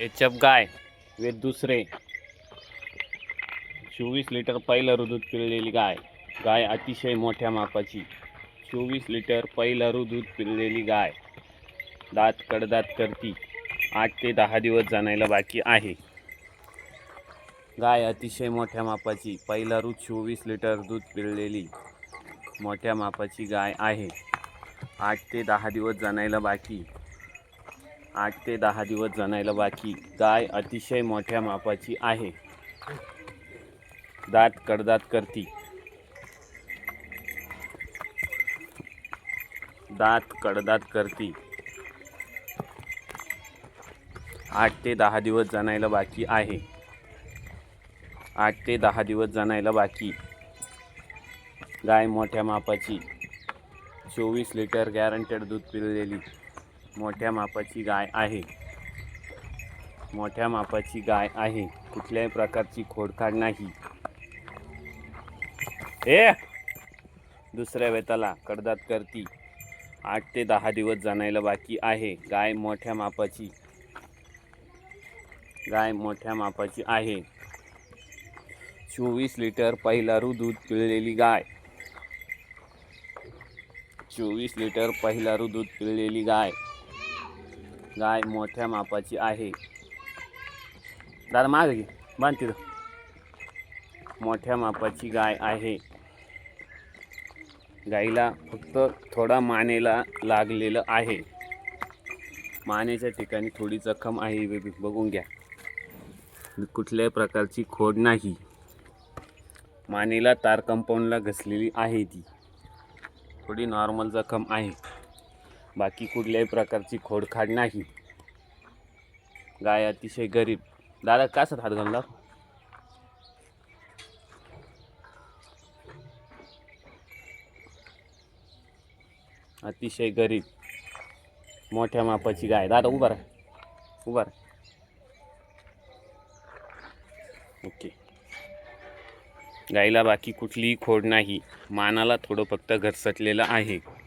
HF गाय वे दुसरे. चोवीस litre पहिलं दूध पिळलेली गाय. गाय अतिशय मोठ्या मापाची. चोवीस लिटर पहिलं दूध पिळलेली गाय. दात कडदात करती. आठ ते दहा दिवस जाणायला बाकी आहे. गाय अतिशय मोठ्या मापाची. पहिला रू चोवीस लिटर दूध पिळलेली मोठ्या मापाची गाय आहे. आठ ते दहा दिवस जाणायला बाकी. आठ ते दहा दिवस जणायला बाकी. गाय अतिशय मोठ्या मापाची आहे. दात कडदात करती. दात कडदात करती. आठ ते दहा दिवस जाणायला बाकी आहे. आठ ते दहा दिवस जाणायला बाकी. गाय मोठ्या मापाची. चोवीस लिटर गॅरंटेड दूध पिळलेली मोठ्या मापाची गाय आहे. मोठ्या मापाची गाय आहे. कुठल्याही प्रकारची खोडखाड नाही. ए! दुसऱ्या वेताला कडदात करती. आठ ते दहा दिवस जाणायला बाकी आहे. गाय मोठ्या मापाची. गाय मोठ्या मापाची आहे. चोवीस लिटर पहिलारू दूध पिळलेली गाय. चोवीस लिटर पहिलारू दूध पिळलेली गाय. गाय मोठ्या मापाची आहे. दादा माग घे. बांध तिथं. मोठ्या मापाची गाय आहे. गाईला फक्त थोडा मानेला लागलेलं आहे. मानेच्या ठिकाणी थोडी जखम आहे बेबी. बघून घ्या. कुठल्याही प्रकारची खोड नाही. मानेला तार कंपाऊंडला घसलेली आहे ती. थोडी नॉर्मल जखम आहे. बाकी कुठल्याही प्रकारची खोडखाड नाही. गाय अतिशय गरीब. दादा कासात हात घालला अतिशय गरीब. मोठ्या मापाची गाय. दादा उभा राहा. उभा राहा. ओके. गाईला बाकी कुठलीही खोड नाही. मानाला थोडं फक्त घरसटलेलं आहे.